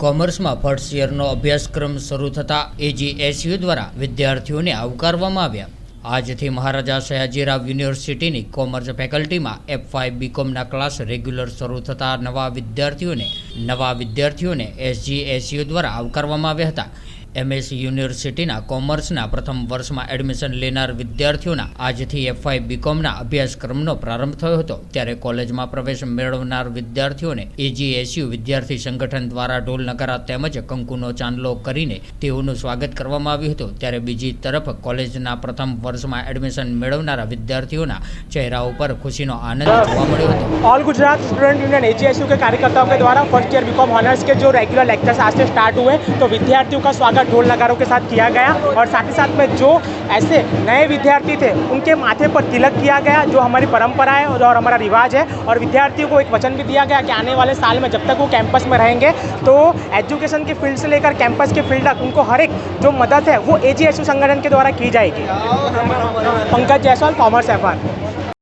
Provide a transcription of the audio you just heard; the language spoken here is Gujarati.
કોમર્સમાં ફર્સ્ટ યરનો અભ્યાસક્રમ શરૂ થતાં એજીએસયુ દ્વારા વિદ્યાર્થીઓને આવકારવામાં આવ્યા. આજથી મહારાજા સયાજીરાવ યુનિવર્સિટીની કોમર્સ ફેકલ્ટીમાં એફ ફાઇવ બીકોમના ક્લાસ રેગ્યુલર શરૂ થતાં નવા વિદ્યાર્થીઓને નવા વિદ્યાર્થીઓને એસજીએસયુ દ્વારા આવકારવામાં આવ્યા હતા. એમએસ યુનિવર્સિટીના કોમર્સના પ્રથમ વર્ષમાં એડમિશન લેનાર વિદ્યાર્થીઓના આજથી એફઆઈ બીકોમના અભ્યાસક્રમનો પ્રારંભ થયો હતો ત્યારે કોલેજમાં પ્રવેશ મેળવનાર વિદ્યાર્થીઓને એજીએસયુ વિદ્યાર્થી સંગઠન દ્વારા ઢોલ નગારા તેમજ કંકુનો ચાંદલો કરીને તેઓનું સ્વાગત કરવામાં આવ્યું હતું ત્યારે બીજી તરફ કોલેજના પ્રથમ વર્ષમાં એડમિશન મેળવનારા વિદ્યાર્થીઓના ચહેરા ઉપર ખુશીનો આનંદ જોવા મળ્યો હતો all Gujarat student union H के कार्यकर्ताओं के द्वारा फर्स्ट ईयर बीकॉम ऑनर्स के जो रेगुलर लेक्चर्स आज से स्टार्ट हुए तो विद्यार्थियों का स्वागत ढोल नगारों के साथ किया गया और साथ ही साथ में जो ऐसे नए विद्यार्थी थे, उनके माथे पर तिलक किया गया, जो हमारी परंपरा है और हमारा रिवाज है। और विद्यार्थियों को एक वचन भी दिया गया कि आने वाले साल में जब तक वो कैंपस में रहेंगे तो एजुकेशन के फ़ील्ड से लेकर कैंपस के फ़ील्ड तक उनको हर एक जो मदद है, वो ए संगठन के द्वारा की जाएगी। Pankaj Jaiswal commerce F